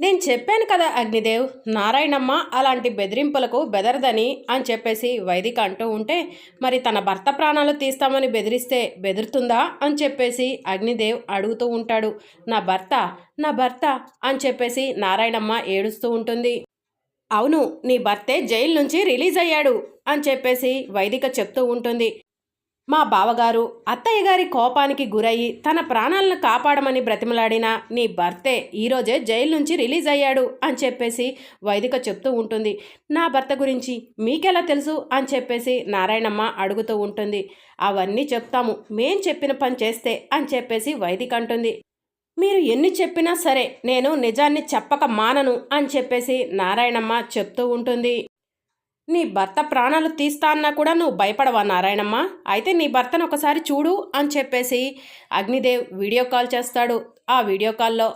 నేను చెప్పాను కదా అగ్నిదేవ్. నారాయణమ్మ అలాంటి బెదిరింపులకు బెదరదని అని చెప్పేసి వైదిక అంటూ ఉంటే మరి తన భర్త ప్రాణాలు తీస్తామని బెదిరిస్తే బెదురుతుందా అని చెప్పేసి అగ్నిదేవ్ అడుగుతూ ఉంటాడు. నా భర్త నా భర్త అని చెప్పేసి నారాయణమ్మ ఏడుస్తూ ఉంటుంది. అవును నీ భర్తే జైలు నుంచి రిలీజ్ అయ్యాడు అని చెప్పేసి వైదిక చెప్తూ ఉంటుంది. మా బావగారు అత్తయ్య గారి కోపానికి గురయ్యి తన ప్రాణాలను కాపాడమని బ్రతిమలాడిన నీ భర్తే ఈరోజే జైలు నుంచి రిలీజ్ అయ్యాడు అని చెప్పేసి వైదిక చెప్తూ ఉంటుంది. నా భర్త గురించి మీకెలా తెలుసు? అని చెప్పేసి నారాయణమ్మ అడుగుతూ ఉంటుంది. అవన్నీ చెప్తాము. మేం చెప్పిన పని చేస్తే అని చెప్పేసి వైదిక అంటుంది. మీరు ఎన్ని చెప్పినా సరే నేను నిజాన్ని చెప్పక మానను అని చెప్పేసి నారాయణమ్మ చెప్తూ ఉంటుంది. నీ భర్త ప్రాణాలు తీస్తా అన్నా కూడా నువ్వు భయపడవా నారాయణమ్మ? అయితే నీ భర్తను ఒకసారి చూడు అని చెప్పేసి అగ్నిదేవ్ వీడియో కాల్ చేస్తాడు. ఆ వీడియో కాల్లో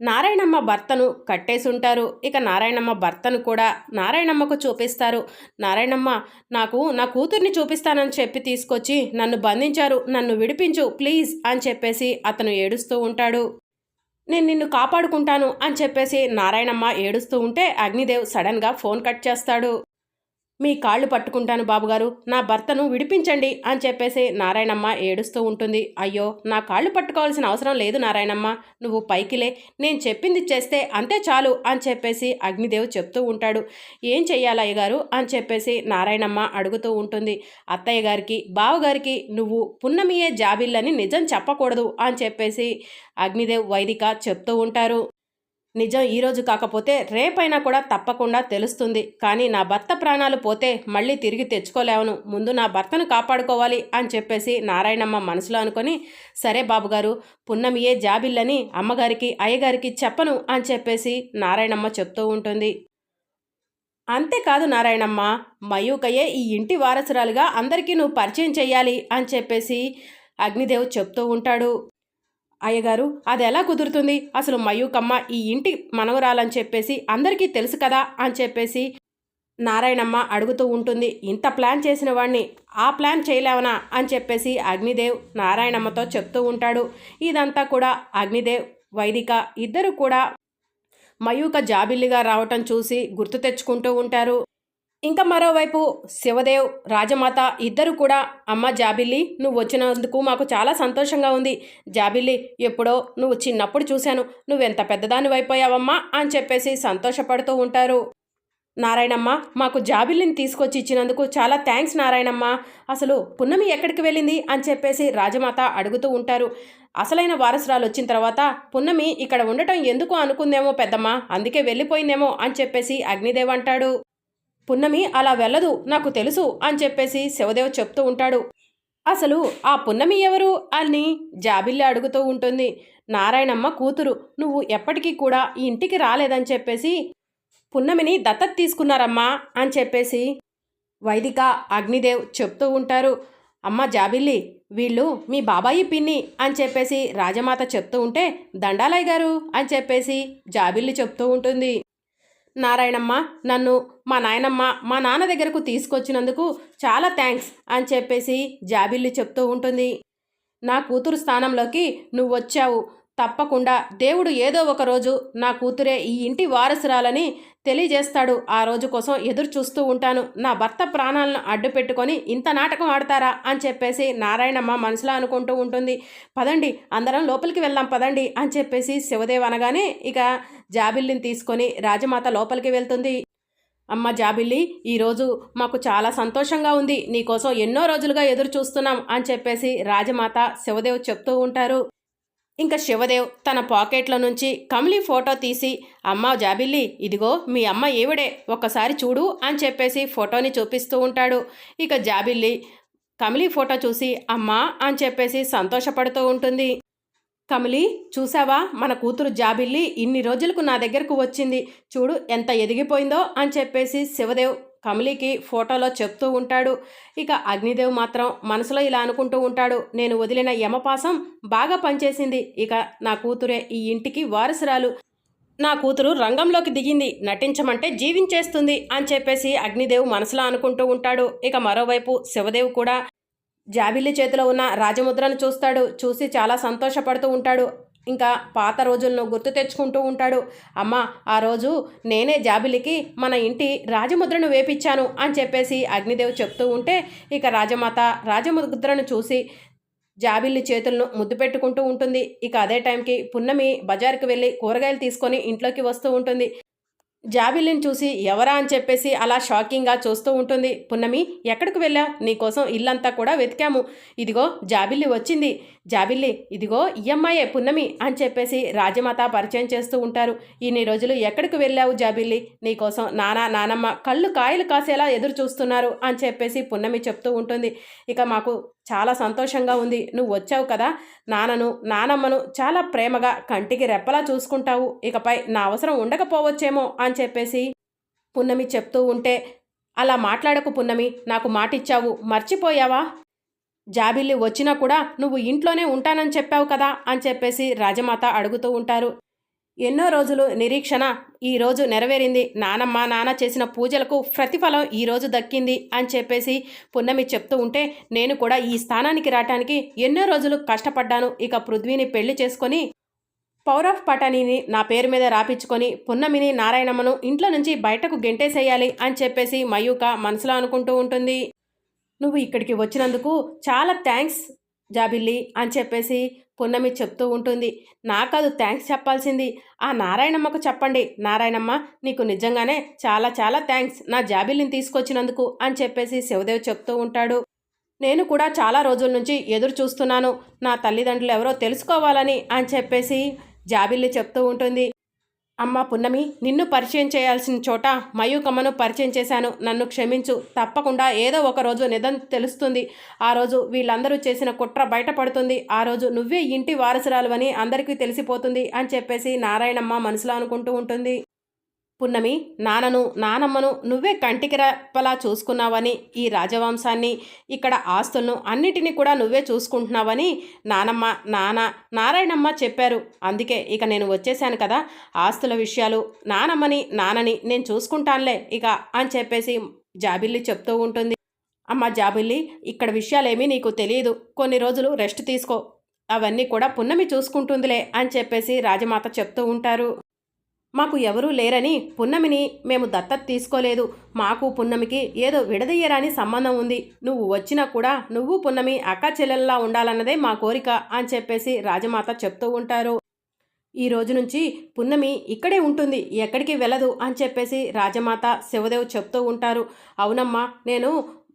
నారాయణమ్మ భర్తను కట్టేసి ఉంటారు ఇక నారాయణమ్మ భర్తను కూడా నారాయణమ్మకు చూపిస్తారు. నారాయణమ్మ నాకు నా కూతుర్ని చూపిస్తానని చెప్పి తీసుకొచ్చి నన్ను బంధించారు. నన్ను విడిపించు ప్లీజ్ అని చెప్పేసి అతను ఏడుస్తూ ఉంటాడు. నేను నిన్ను కాపాడుకుంటాను అని చెప్పేసి నారాయణమ్మ ఏడుస్తూ ఉంటే అగ్నిదేవ్ సడన్గా ఫోన్ కట్ చేస్తాడు. మీ కాళ్ళు పట్టుకుంటాను బాబుగారు నా భర్తను విడిపించండి అని చెప్పేసి నారాయణమ్మ ఏడుస్తూ ఉంటుంది. అయ్యో నా కాళ్ళు పట్టుకోవాల్సిన అవసరం లేదు నారాయణమ్మ నువ్వు పైకిలే నేను చెప్పింది చేస్తే అంతే చాలు అని చెప్పేసి అగ్నిదేవ్ చెప్తూ ఉంటాడు. ఏం చెయ్యాలి అయ్యగారు అని చెప్పేసి నారాయణమ్మ అడుగుతూ ఉంటుంది. అత్తయ్య గారికి బావగారికి నువ్వు పున్నమియే జాబిల్లని నిజం చెప్పకూడదు అని చెప్పేసి అగ్నిదేవ్ వైదిక చెప్తూ ఉంటారు. నిజం ఈరోజు కాకపోతే రేపైనా కూడా తప్పకుండా తెలుస్తుంది. కానీ నా భర్త ప్రాణాలు పోతే మళ్ళీ తిరిగి తెచ్చుకోలేవను. ముందు నా భర్తను కాపాడుకోవాలి అని చెప్పేసి నారాయణమ్మ మనసులో అనుకొని సరే బాబుగారు పున్నమియే జాబిల్లని అమ్మగారికి అయ్యగారికి చెప్పను అని చెప్పేసి నారాయణమ్మ చెప్తూ ఉంటుంది. అంతేకాదు నారాయణమ్మ మయూకయ్యే ఈ ఇంటి వారసురాలుగా అందరికీ నువ్వు పరిచయం చెయ్యాలి అని చెప్పేసి అగ్నిదేవ్ చెప్తూ ఉంటాడు. అయ్యగారు అది ఎలా కుదురుతుంది? అసలు మయూకమ్మ ఈ ఇంటి మనవరాలని చెప్పేసి అందరికీ తెలుసు కదా అని చెప్పేసి నారాయణమ్మ అడుగుతూ ఉంటుంది. ఇంత ప్లాన్ చేసిన వాడిని ఆ ప్లాన్ చేయలేవనా అని చెప్పేసి అగ్నిదేవ్ నారాయణమ్మతో చెప్తూ ఉంటాడు. ఇదంతా కూడా అగ్నిదేవ్ వైదిక ఇద్దరు కూడా మయూక జాబిల్లిగా రావటం చూసి గుర్తు తెచ్చుకుంటూ ఉంటారు. ఇంకా మరోవైపు శివదేవ్ రాజమాత ఇద్దరు కూడా అమ్మ జాబిల్లి నువ్వు వచ్చినందుకు మాకు చాలా సంతోషంగా ఉంది. జాబిల్లి ఎప్పుడో నువ్వు చిన్నప్పుడు చూశాను. నువ్వెంత పెద్దదాని అయిపోయావమ్మా అని చెప్పేసి సంతోషపడుతూ ఉంటారు. నారాయణమ్మ మాకు జాబిల్లిని తీసుకొచ్చి ఇచ్చినందుకు చాలా థ్యాంక్స్ నారాయణమ్మ. అసలు పున్నమి ఎక్కడికి వెళ్ళింది అని చెప్పేసి రాజమాత అడుగుతూ ఉంటారు. అసలైన వారసురాలు వచ్చిన తర్వాత పున్నమి ఇక్కడ ఉండటం ఎందుకు అనుకుందేమో పెద్దమ్మ అందుకే వెళ్ళిపోయిందేమో అని చెప్పేసి అగ్నిదేవ్ అంటాడు. పున్నమి అలా వెళ్ళదు నాకు తెలుసు అని చెప్పేసి శివదేవ్ చెప్తూ ఉంటాడు. అసలు ఆ పున్నమి ఎవరు అని జాబిల్లి అడుగుతూ ఉంటుంది. నారాయణమ్మ కూతురు నువ్వు ఎప్పటికీ కూడా ఈ ఇంటికి రాలేదని చెప్పేసి పున్నమిని దత్తత తీసుకున్నారమ్మా అని చెప్పేసి వైదిక అగ్నిదేవ్ చెప్తూ ఉంటారు. అమ్మ జాబిల్లి వీళ్ళు మీ బాబాయి పిన్ని అని చెప్పేసి రాజమాత చెప్తూ ఉంటే దండాలయ్య గారు అని చెప్పేసి జాబిల్లి చెప్తూ ఉంటుంది. నారాయణమ్మ నన్ను మా నాయనమ్మ మా నాన్న దగ్గరకు తీసుకొచ్చినందుకు చాలా థ్యాంక్స్ అని చెప్పేసి జాబిల్లి చెప్తూ ఉంటుంది. నా కూతురు స్థానంలోకి నువ్వు వచ్చావు. తప్పకుండా దేవుడు ఏదో ఒక రోజు నా కూతురే ఈ ఇంటి వారసురాలని తెలియజేస్తాడు. ఆ రోజు కోసం ఎదురు చూస్తూ ఉంటాను. నా భర్త ప్రాణాలను అడ్డు పెట్టుకొని ఇంత నాటకం ఆడతారా అని చెప్పేసి నారాయణమ్మ మనసులో అనుకుంటూ ఉంటుంది. పదండి అందరం లోపలికి వెళ్దాం పదండి అని చెప్పేసి శివదేవ్ అనగానే ఇక జాబిల్లిని తీసుకొని రాజమాత లోపలికి వెళ్తుంది. అమ్మ జాబిల్లి ఈరోజు మాకు చాలా సంతోషంగా ఉంది. నీకోసం ఎన్నో రోజులుగా ఎదురు చూస్తున్నాం అని చెప్పేసి రాజమాత శివదేవ్ చెప్తూ ఉంటారు. ఇంకా శివదేవ్ తన పాకెట్ల నుంచి కమలి ఫోటో తీసి అమ్మ జాబిల్లి ఇదిగో మీ అమ్మ ఏవిడే ఒక్కసారి చూడు అని చెప్పేసి ఫోటోని చూపిస్తూ ఉంటాడు. ఇక జాబిల్లి కమలి ఫోటో చూసి అమ్మా అని చెప్పేసి సంతోషపడుతూ ఉంటుంది. కమలి చూసావా మన కూతురు జాబిల్లి ఇన్ని రోజులకు నా దగ్గరకు వచ్చింది. చూడు ఎంత ఎదిగిపోయిందో అని చెప్పేసి శివదేవ్ కమలికి ఫోటోలో చెప్తూ ఉంటాడు. ఇక అగ్నిదేవ్ మాత్రం మనసులో ఇలా అనుకుంటూ ఉంటాడు. నేను వదిలిన యమపాసం బాగా పనిచేసింది. ఇక నా కూతురే ఈ ఇంటికి వారసురాలు. నా కూతురు రంగంలోకి దిగింది. నటించమంటే జీవించేస్తుంది అని చెప్పేసి అగ్నిదేవ్ మనసులో అనుకుంటూ ఉంటాడు. ఇక మరోవైపు శివదేవ్ కూడా జాబిల్లి చేతిలో ఉన్న రాజముద్రను చూస్తాడు. చూసి చాలా సంతోషపడుతూ ఉంటాడు. ఇంకా పాత రోజులను గుర్తు తెచ్చుకుంటూ ఉంటాడు. అమ్మ ఆ రోజు నేనే జాబిలికి మన ఇంటి రాజముద్రను వేపించాను అని చెప్పేసి అగ్నిదేవ్ చెప్తూ ఉంటే ఇక రాజమాత రాజముద్రను చూసి జాబిల్లి చేతులను ముద్దు పెట్టుకుంటూ ఉంటుంది. ఇక అదే టైంకి పున్నమి బజార్కి వెళ్ళి కూరగాయలు తీసుకొని ఇంట్లోకి వస్తూ ఉంటుంది. జాబిల్లిని చూసి ఎవరా అని చెప్పేసి అలా షాకింగ్గా చూస్తూ ఉంటుంది. పున్నమి ఎక్కడికి వెళ్ళా నీకోసం ఇల్లంతా కూడా వెతికాము. ఇదిగో జాబిల్లి వచ్చింది. జాబిల్లి ఇదిగో ఈఎంఐఏ పున్నమి అని చెప్పేసి రాజమాత పరిచయం చేస్తూ ఉంటారు. ఇన్ని రోజులు ఎక్కడికి వెళ్ళావు జాబిల్లి? నీకోసం నానా నానమ్మ కళ్ళు కాయలు కాసేలా ఎదురు చూస్తున్నారు అని చెప్పేసి పున్నమి చెప్తూ ఉంటుంది. ఇక మాకు చాలా సంతోషంగా ఉంది. నువ్వు వచ్చావు కదా నాన్నను నానమ్మను చాలా ప్రేమగా కంటికి రెప్పలా చూసుకుంటావు. ఇకపై నా అవసరం ఉండకపోవచ్చేమో అని చెప్పేసి పున్నమి చెప్తూ ఉంటే అలా మాట్లాడకు పున్నమి నాకు మాటిచ్చావు. మర్చిపోయావా? జాబిల్లి వచ్చినా కూడా నువ్వు ఇంట్లోనే ఉంటానని చెప్పావు కదా అని చెప్పేసి రాజమాత అడుగుతూ ఉంటారు. ఎన్నో రోజులు నిరీక్షణ ఈరోజు నెరవేరింది. నానమ్మ నాన్న చేసిన పూజలకు ప్రతిఫలం ఈరోజు దక్కింది అని చెప్పేసి పున్నమి చెప్తూ ఉంటే నేను కూడా ఈ స్థానానికి రావటానికి ఎన్నో రోజులు కష్టపడ్డాను. ఇక పృథ్వీని పెళ్ళి చేసుకొని పవర్ ఆఫ్ పటానీని నా పేరు మీద రాపించుకొని పున్నమిని నారాయణమ్మను ఇంట్లో నుంచి బయటకు గెంటేసేయాలి అని చెప్పేసి మయూక మనసులో అనుకుంటూ ఉంటుంది. నువ్వు ఇక్కడికి వచ్చినందుకు చాలా థ్యాంక్స్ జాబిల్లి అని చెప్పేసి పున్నమి చెప్తూ ఉంటుంది. నాకదు థ్యాంక్స్ చెప్పాల్సింది. ఆ నారాయణమ్మకు చెప్పండి. నారాయణమ్మ నీకు నిజంగానే చాలా చాలా థ్యాంక్స్ నా జాబిల్ని తీసుకొచ్చినందుకు అని చెప్పేసి శివదేవ్ చెప్తూ ఉంటాడు. నేను కూడా చాలా రోజుల నుంచి ఎదురు చూస్తున్నాను. నా తల్లిదండ్రులు ఎవరో తెలుసుకోవాలని అని చెప్పేసి జాబిల్లి చెప్తూ ఉంటుంది. అమ్మ పున్నమి నిన్ను పరిచయం చేయాల్సిన చోట మయూకమ్మను పరిచయం చేశాను. నన్ను క్షమించు. తప్పకుండా ఏదో ఒక రోజు నిజం తెలుస్తుంది. ఆ రోజు వీళ్ళందరూ చేసిన కుట్ర బయటపడుతుంది. ఆ రోజు నువ్వే ఇంటి వారసురాలువని అందరికీ తెలిసిపోతుంది అని చెప్పేసి నారాయణమ్మ మనసులో అనుకుంటూ ఉంటుంది. పున్నమి నాన్నను నానమ్మను నువ్వే కంటికి రెప్పలా చూసుకున్నావని ఈ రాజవంశాన్ని ఇక్కడ ఆస్తులను అన్నిటినీ కూడా నువ్వే చూసుకుంటున్నావని నానమ్మ నాన్న నారాయణమ్మ చెప్పారు. అందుకే ఇక నేను వచ్చేసాను కదా. ఆస్తుల విషయాలు నానమ్మని నాన్నని నేను చూసుకుంటానులే ఇక అని చెప్పేసి జాబిల్లి చెప్తూ ఉంటుంది. అమ్మ జాబిల్లి ఇక్కడ విషయాలేమీ నీకు తెలియదు. కొన్ని రోజులు రెస్ట్ తీసుకో. అవన్నీ కూడా పున్నమి చూసుకుంటుందిలే అని చెప్పేసి రాజమాత చెప్తూ ఉంటారు. మాకు ఎవరూ లేరని పున్నమిని మేము దత్తత తీసుకోలేదు. మాకు పున్నమికి ఏదో విడదీయరాని సంబంధం ఉంది. నువ్వు వచ్చినా కూడా నువ్వు పున్నమి అక్క చెల్లెల్లా ఉండాలన్నదే మా కోరిక అని చెప్పేసి రాజమాత చెప్తూ ఉంటారు. ఈ రోజు నుంచి పున్నమి ఇక్కడే ఉంటుంది. ఎక్కడికి వెళ్ళదు అని చెప్పేసి రాజమాత శివదేవ్ చెప్తూ ఉంటారు. అవునమ్మా నేను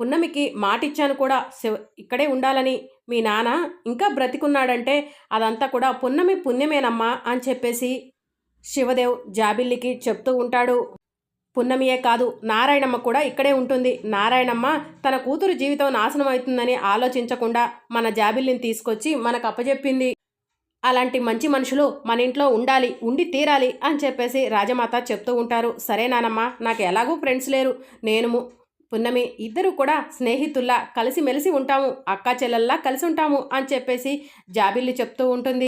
పున్నమికి మాటిచ్చాను కూడా. శివ ఇక్కడే ఉండాలని. మీ నాన్న ఇంకా బ్రతికున్నాడంటే అదంతా కూడా పున్నమి పుణ్యమేనమ్మా అని చెప్పేసి శివదేవ్ జాబిల్లికి చెప్తూ ఉంటాడు. పున్నమియే కాదు నారాయణమ్మ కూడా ఇక్కడే ఉంటుంది. నారాయణమ్మ తన కూతురు జీవితం నాశనం అవుతుందని ఆలోచించకుండా మన జాబిల్లిని తీసుకొచ్చి మనకు అప్పచెప్పింది అలాంటి మంచి మనుషులు మన ఇంట్లో ఉండాలి ఉండి తీరాలి అని చెప్పేసి రాజమాత చెప్తూ ఉంటారు. సరే నానమ్మ నాకు ఎలాగూ ఫ్రెండ్స్ లేరు. నేను పున్నమి ఇద్దరు కూడా స్నేహితుల్లా కలిసిమెలిసి ఉంటాము. అక్కా చెల్లెల్లా కలిసి ఉంటాము అని చెప్పేసి జాబిల్లి చెప్తూ ఉంటుంది.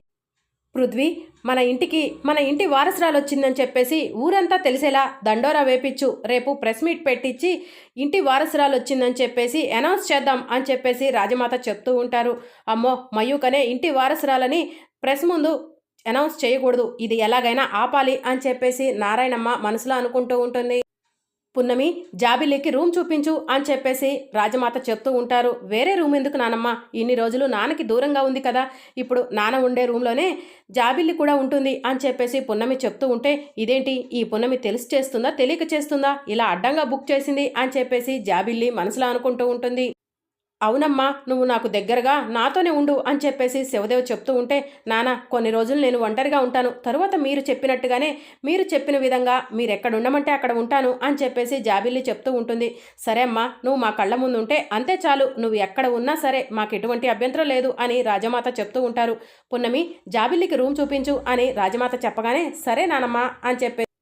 పృథ్వీ మన ఇంటికి మన ఇంటి వారసురాలు వచ్చిందని చెప్పేసి ఊరంతా తెలిసేలా దండోరా వేపించు రేపు ప్రెస్ మీట్ పెట్టించి ఇంటి వారసురాలు వచ్చిందని చెప్పేసి అనౌన్స్ చేద్దాం అని చెప్పేసి రాజమాత చెప్తూ ఉంటారు. అమ్మో మయూకనే ఇంటి వారసురాలని ప్రెస్ ముందు అనౌన్స్ చేయకూడదు. ఇది ఎలాగైనా ఆపాలి అని చెప్పేసి నారాయణమ్మ మనసులో అనుకుంటూ ఉంటుంది. పున్నమి జాబిల్లికి రూమ్ చూపించు అని చెప్పేసి రాజమాత చెప్తూ ఉంటారు. వేరే రూమ్ ఎందుకు నానమ్మ? ఇన్ని రోజులు నాన్నకి దూరంగా ఉంది కదా. ఇప్పుడు నాన్న ఉండే రూమ్లోనే జాబిల్లి కూడా ఉంటుంది అని చెప్పేసి పున్నమి చెప్తూ ఉంటే ఇదేంటి? ఈ పున్నమి తెలిసి చేస్తుందా? తెలియక చేస్తుందా? ఇలా అడ్డంగా బుక్ చేసింది అని చెప్పేసి జాబిల్లి మనసులో అనుకుంటూ ఉంటుంది. అవునమ్మా నువ్వు నాకు దగ్గరగా నాతోనే ఉండు అని చెప్పేసి శివదేవ్ చెప్తూ ఉంటే నాన్న కొన్ని రోజులు నేను ఒంటరిగా ఉంటాను. తరువాత మీరు చెప్పినట్టుగానే మీరు చెప్పిన విధంగా మీరు ఎక్కడ ఉండమంటే అక్కడ ఉంటాను అని చెప్పేసి జాబిల్లి చెప్తూ ఉంటుంది. సరే అమ్మా నువ్వు మా కళ్ళ ముందు ఉంటే అంతే చాలు. నువ్వు ఎక్కడ ఉన్నా సరే మాకు ఎటువంటి అభ్యంతరం లేదు అని రాజమాత చెప్తూ ఉంటారు. పున్నమి జాబిల్లికి రూమ్ చూపించు అని రాజమాత చెప్పగానే సరే నానమ్మా అని చెప్పేసి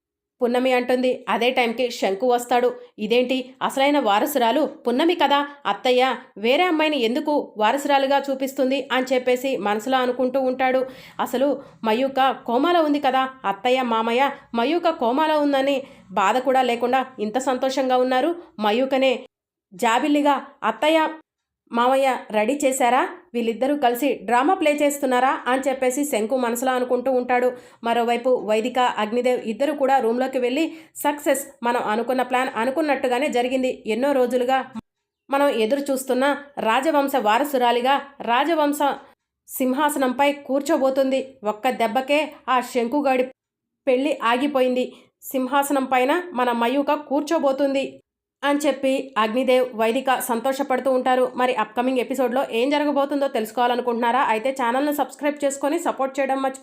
పున్నమి అంటుంది. అదే టైంకి శంకు వస్తాడు. ఇదేంటి? అసలైన వారసురాలు పున్నమి కదా? అత్తయ్య వేరే అమ్మాయిని ఎందుకు వారసురాలుగా చూపిస్తుంది అని చెప్పేసి మనసులో అనుకుంటూ ఉంటాడు. అసలు మయూక కోమాలో ఉంది కదా? అత్తయ్య మామయ్య మయూక కోమాలో ఉందని బాధ కూడా లేకుండా ఇంత సంతోషంగా ఉన్నారు. మయూకనే జాబిల్లిగా అత్తయ్య మావయ్య రెడీ చేశారా? వీళ్ళిద్దరూ కలిసి డ్రామా ప్లే చేస్తున్నారా? అని చెప్పేసి శంకు మనసులో అనుకుంటూ ఉంటాడు. మరోవైపు వైదిక అగ్నిదేవ్ ఇద్దరు కూడా రూమ్లోకి వెళ్ళి సక్సెస్! మనం అనుకున్న ప్లాన్ అనుకున్నట్టుగానే జరిగింది. ఎన్నో రోజులుగా మనం ఎదురు చూస్తున్న రాజవంశ వారసురాలిగా రాజవంశ సింహాసనంపై కూర్చోబోతుంది. ఒక్క దెబ్బకే ఆ శంకుగాడి పెళ్ళి ఆగిపోయింది. సింహాసనం పైన మన మయూక కూర్చోబోతుంది. అని చెప్పి అగ్నిదేవ్ వైదిక సంతోషపడుతూ ఉంటారు. మరి అప్కమింగ్ ఎపిసోడ్లో ఏం జరగబోతుందో తెలుసుకోవాలనుకుంటున్నారా? అయితే ఛానల్ను సబ్స్క్రైబ్ చేసుకొని సపోర్ట్ చేయడం మర్చిపో